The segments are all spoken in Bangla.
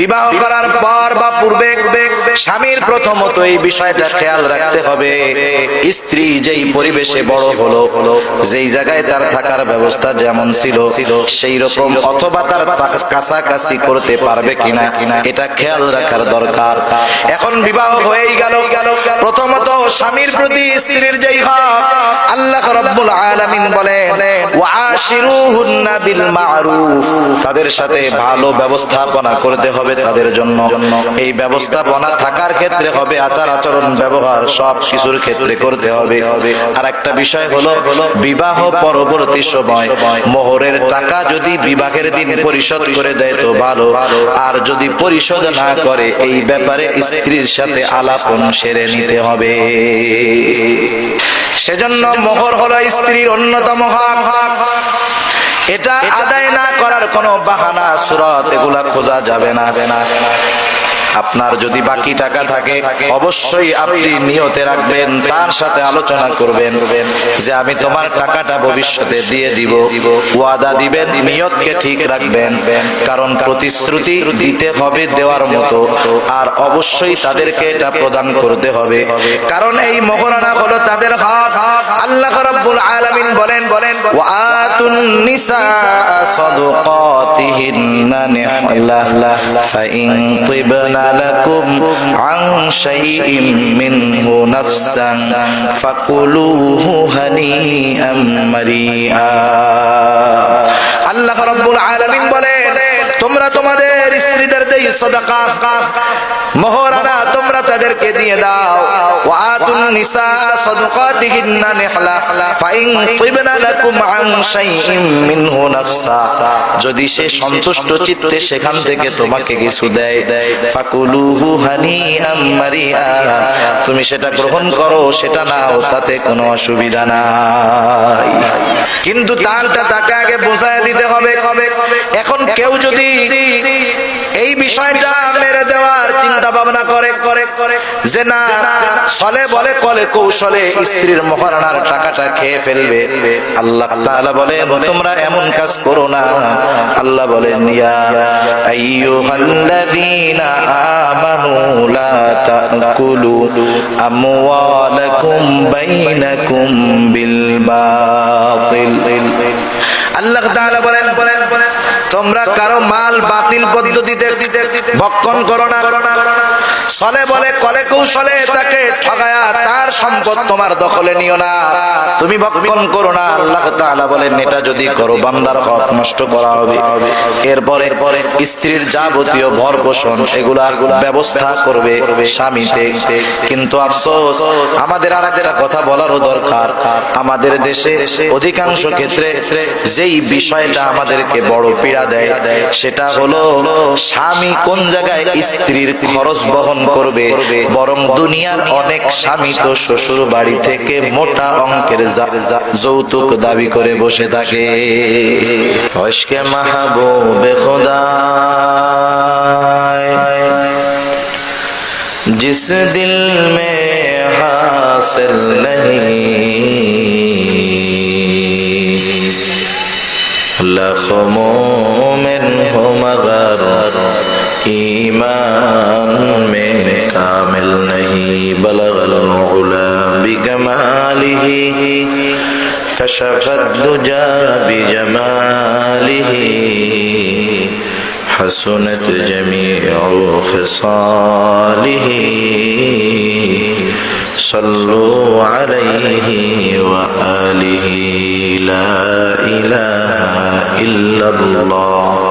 বিবাহ করার পর বা পূর্বে স্বামীর প্রথমত এই বিষয়টা খেয়াল রাখতে হবে। স্ত্রী যেই পরিবেশে বড় হলো, যেই জায়গায় তার থাকার ব্যবস্থা যেমন ছিল, সেই রকম অথবা তার কাছাকাছি করতে পারবে কিনা, এটা খেয়াল রাখার দরকার। এখন বিবাহ হয়েই গেল প্রথমত স্বামীর প্রতি স্ত্রীর যেই হক আল্লাহ রাব্বুল আলামিন বলেন ওয়াশিরুহুন্না বিল মারুফ তাদের সাথে ভালো ব্যবস্থাপনা করতে হবে তাদের জন্য। এই ব্যবস্থাপনা থাকার ক্ষেত্রে হবে আচার আচরণ, ব্যবহার সব কিছুর ক্ষেত্রে করতে হবে। আর একটা বিষয় হলো বিবাহ পরবর্তী সময়। মোহরের টাকা যদি বিবাহের দিন পরিশোধ করে দেয় তো ভালো। আর যদি পরিশোধ না করে, এই ব্যাপারে স্ত্রীর সাথে আলাপন সেরে নিতে হবে সেজন্য মোহর হলো স্ত্রীর অন্যতম এটা আদায় না করার কোনো বাহানা, সুরত, এগুলা খোঁজা যাবে না। আপনার যদি বাকি টাকা থাকে, অবশ্যই আপনি নিয়তে রাখবেন, তার সাথে আলোচনা করবেন, যে আমি তোমার টাকাটা ভবিষ্যতে দিয়ে দিব, ওয়াদা দিবেন, নিয়তকে ঠিক রাখবেন, কারণ প্রতিশ্রুতি দিতে হবে দেওয়ার মতো, আর অবশ্যই তাদেরকে এটা প্রদান করতে হবে। কারণ এই মহরানা হলো তাদের হক। আল্লাহ রাব্বুল আলামিন বলেন বলেন ওয়াতুন নিসা সাদকাতিহিন্না নিহলা ফাইন তিবনা لكم عن شيء منه نفسا فقلوه هنيئا مريئا আল্লাহ রাব্বুল আলামিন বলেন তোমরা তোমাদের স্ত্রীদের যেই সাদাকা মোহরানা তোমরা তাদেরকে দিয়ে দাও যদি সে সন্তুষ্ট চিত্তে সেখান থেকে তোমাকে কিছু দেয়, ফাকুলুহু হানিআম মারিআ। তুমি সেটা গ্রহণ করো, সেটা নাও, তাতে কোনো অসুবিধা নাই। কিন্তু তারটা তাকে আগে বোঝায় দিতে হবে। এখন কেউ যদি এই বিষয়টা মেরে দেওয়ার চিন্তা ভাবনা করে করে করে। যে না চলে বলে কলে কৌশলে স্ত্রীর মহারানার টাকাটা খেয়ে ফেলবে। আল্লাহ তাআলা বলে তোমরা এমন কাজ করো না। আল্লাহ বলেন আল্লাহ বলেন বলেন তোমরা কারও মাল বাতিল পদ্ধতিতে ভক্ষণ করো না। চলে বলে, কলে কৌশলে তাকে ঠগায়া তার সম্পদ তোমার দখলে নিও না। তুমি ভক্ষণ করো না। আল্লাহ তাআলা বলেন, এটা যদি করো, বান্দার হক নষ্ট করা হবে। এরপরে পরে স্ত্রীর যাবতীয় ভর পোষণ, এগুলা ব্যবস্থা করবে স্বামীতে। কিন্তু আফসোস, আমাদের আর কথা বলারও দরকার। আমাদের দেশে অধিকাংশ ক্ষেত্রে যেই বিষয়টা আমাদেরকে বড় পীড়া দেয়, সেটা হলো স্বামী কোন জায়গায় স্ত্রীর খরচ বহন করবে? বরং দুনিয়ার অনেক স্বামী তো শ্বশুর বাড়ি থেকে মোটা অঙ্কের যৌতুক দাবি করে বসে থাকে। হসকে মাহবুবে খোদা جس মে میں حاصل ایمان میں کامل نہیں بلغ العلا بکمالہ کشف الدجا بجمالہ حسنت جميع خصاله صلوا عليه وآله لا إله إلا الله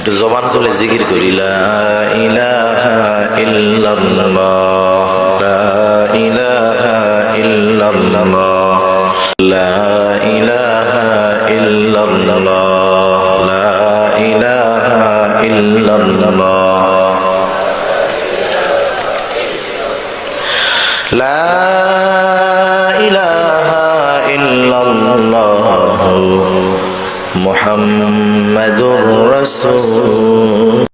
একটু জবান খুলে জিকির করি, লা ইলাহা ইল্লাল্লাহ, লা ইলাহা ইল্লাল্লাহ, লা ইলাহা ইল্লাল্লাহ, লা ইলাহা ইল্লাল্লাহ. লা ইলাহা ইল্লাল্লাহ محمد رسول